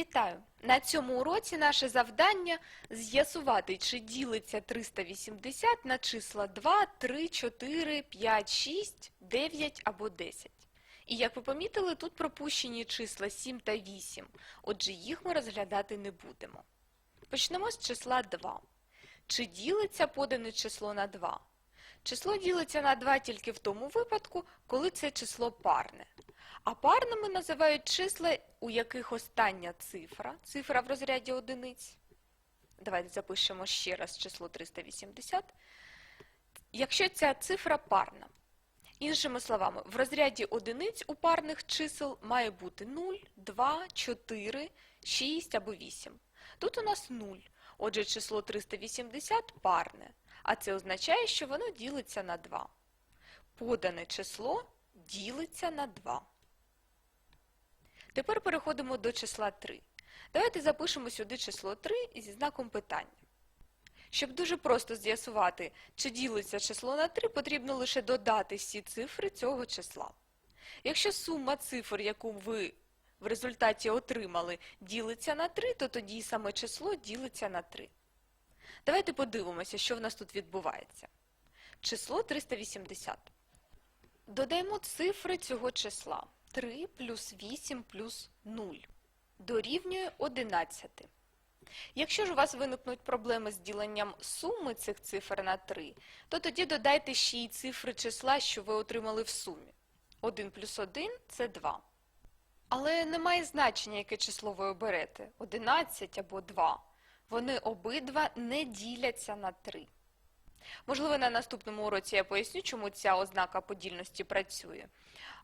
Вітаю! На цьому уроці наше завдання з'ясувати, чи ділиться 380 на числа 2, 3, 4, 5, 6, 9 або 10. І як ви помітили, тут пропущені числа 7 та 8, отже їх ми розглядати не будемо. Почнемо з числа 2. Чи ділиться подане число на 2? Число ділиться на 2 тільки в тому випадку, коли це число парне. А парними називають числа, у яких остання цифра, цифра в розряді одиниць. Давайте запишемо ще раз число 380. Якщо ця цифра парна. Іншими словами, в розряді одиниць у парних чисел має бути 0, 2, 4, 6 або 8. Тут у нас 0. Отже, число 380 парне, а це означає, що воно ділиться на 2. Подане число ділиться на 2. Тепер переходимо до числа 3. Давайте запишемо сюди число 3 зі знаком питання. Щоб дуже просто з'ясувати, чи ділиться число на 3, потрібно лише додати всі цифри цього числа. Якщо сума цифр, яку ви в результаті отримали, ділиться на 3, то тоді саме число ділиться на 3. Давайте подивимося, що в нас тут відбувається. Число 380. Додаємо цифри цього числа. 3 плюс 8 плюс 0 дорівнює 11. Якщо ж у вас виникнуть проблеми з діленням суми цих цифр на 3, то тоді додайте ще й цифри числа, що ви отримали в сумі. 1 плюс 1 – це 2. Але немає значення, яке число ви оберете – 11 або 2. Вони обидва не діляться на 3. Можливо, на наступному уроці я поясню, чому ця ознака подільності працює.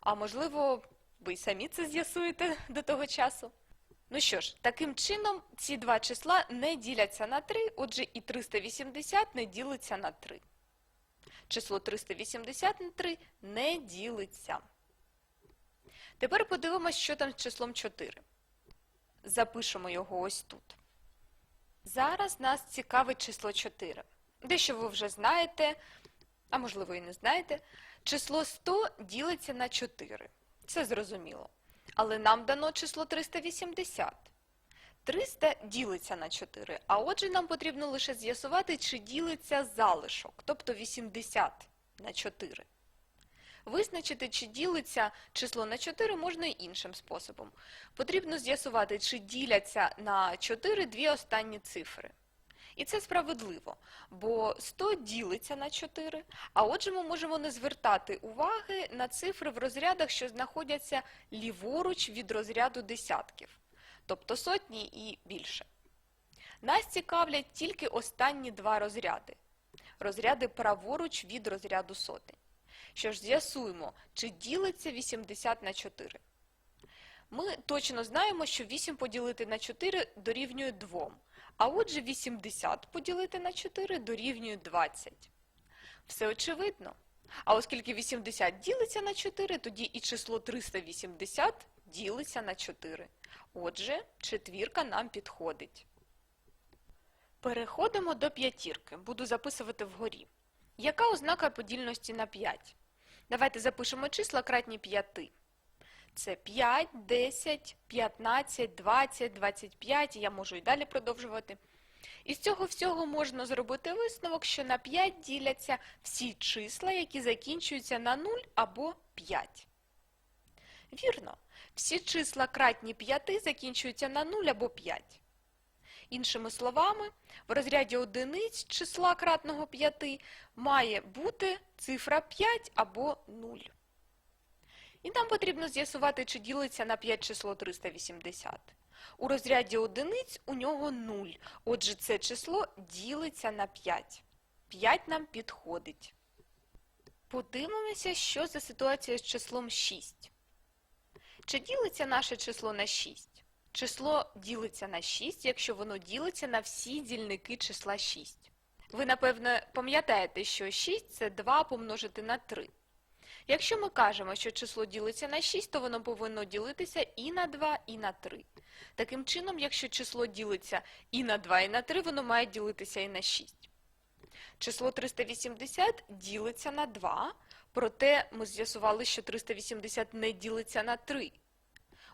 А можливо, ви й самі це з'ясуєте до того часу. Ну що ж, таким чином ці два числа не діляться на 3, отже і 380 не ділиться на 3. Число 380 на 3 не ділиться. Тепер подивимось, що там з числом 4. Запишемо його ось тут. Зараз нас цікавить число 4. Дещо ви вже знаєте, а можливо і не знаєте. Число 100 ділиться на 4. Це зрозуміло. Але нам дано число 380. 300 ділиться на 4, а отже нам потрібно лише з'ясувати, чи ділиться залишок, тобто 80 на 4. Визначити, чи ділиться число на 4 можна і іншим способом. Потрібно з'ясувати, чи діляться на 4 дві останні цифри. І це справедливо, бо 100 ділиться на 4, а отже ми можемо не звертати уваги на цифри в розрядах, що знаходяться ліворуч від розряду десятків, тобто сотні і більше. Нас цікавлять тільки останні два розряди. Розряди праворуч від розряду сотень. Що ж, з'ясуємо, чи ділиться 80 на 4. Ми точно знаємо, що 8 поділити на 4 дорівнює 2. А отже 80 поділити на 4 дорівнює 20. Все очевидно. А оскільки 80 ділиться на 4, тоді і число 380 ділиться на 4. Отже, четвірка нам підходить. Переходимо до п'ятірки. Буду записувати вгорі. Яка ознака подільності на 5? Давайте запишемо числа кратні 5. Це 5, 10, 15, 20, 25, я можу і далі продовжувати. Із цього всього можна зробити висновок, що на 5 діляться всі числа, які закінчуються на 0 або 5. Вірно, всі числа кратні 5 закінчуються на 0 або 5. Іншими словами, в розряді одиниць числа кратного 5 має бути цифра 5 або 0. І нам потрібно з'ясувати, чи ділиться на 5 число 380. У розряді одиниць у нього 0, отже це число ділиться на 5. 5 нам підходить. Подивимося, що за ситуація з числом 6. Чи ділиться наше число на 6? Число ділиться на 6, якщо воно ділиться на всі дільники числа 6. Ви, напевне, пам'ятаєте, що 6 – це 2 помножити на 3. Якщо ми кажемо, що число ділиться на 6, то воно повинно ділитися і на 2, і на 3. Таким чином, якщо число ділиться і на 2, і на 3, воно має ділитися і на 6. Число 380 ділиться на 2, проте ми з'ясували, що 380 не ділиться на 3.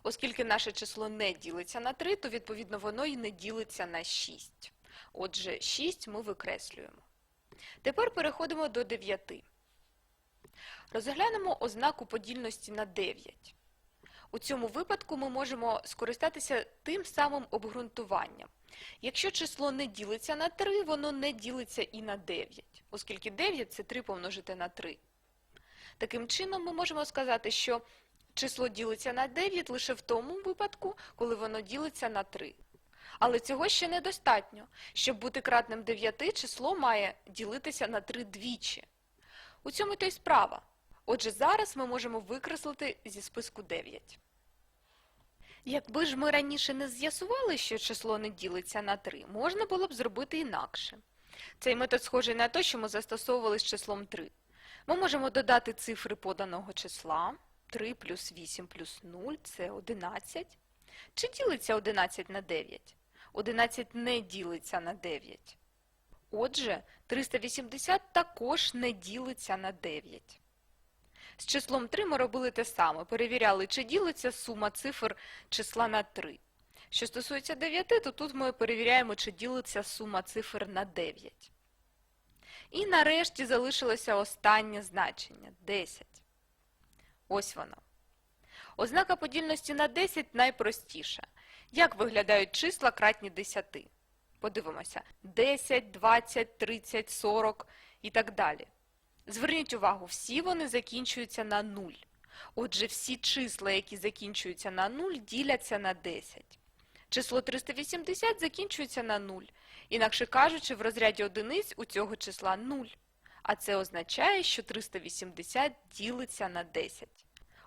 Оскільки наше число не ділиться на 3, то відповідно воно і не ділиться на 6. Отже, 6 ми викреслюємо. Тепер переходимо до 9. Розглянемо ознаку подільності на 9. У цьому випадку ми можемо скористатися тим самим обґрунтуванням. Якщо число не ділиться на 3, воно не ділиться і на 9, оскільки 9 – це 3 помножити на 3. Таким чином, ми можемо сказати, що число ділиться на 9 лише в тому випадку, коли воно ділиться на 3. Але цього ще недостатньо. Щоб бути кратним 9, число має ділитися на 3 двічі. У цьому то й справа. Отже, зараз ми можемо викреслити зі списку 9. Якби ж ми раніше не з'ясували, що число не ділиться на 3, можна було б зробити інакше. Цей метод схожий на той, що ми застосовували з числом 3. Ми можемо додати цифри поданого числа. 3 плюс 8 плюс 0 – це 11. Чи ділиться 11 на 9? 11 не ділиться на 9. Отже, 380 також не ділиться на 9. З числом 3 ми робили те саме. Перевіряли, чи ділиться сума цифр числа на 3. Що стосується 9, то тут ми перевіряємо, чи ділиться сума цифр на 9. І нарешті залишилося останнє значення – 10. Ось воно. Ознака подільності на 10 найпростіша. Як виглядають числа кратні 10? Подивимося. 10, 20, 30, 40 і так далі. Зверніть увагу, всі вони закінчуються на 0. Отже, всі числа, які закінчуються на 0, діляться на 10. Число 380 закінчується на 0. Інакше кажучи, в розряді одиниць у цього числа 0. А це означає, що 380 ділиться на 10.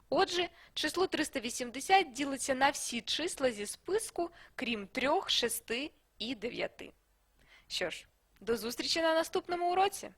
Отже, число 380 ділиться на всі числа зі списку, крім 3, 6 і 9. Що ж, до зустрічі на наступному уроці!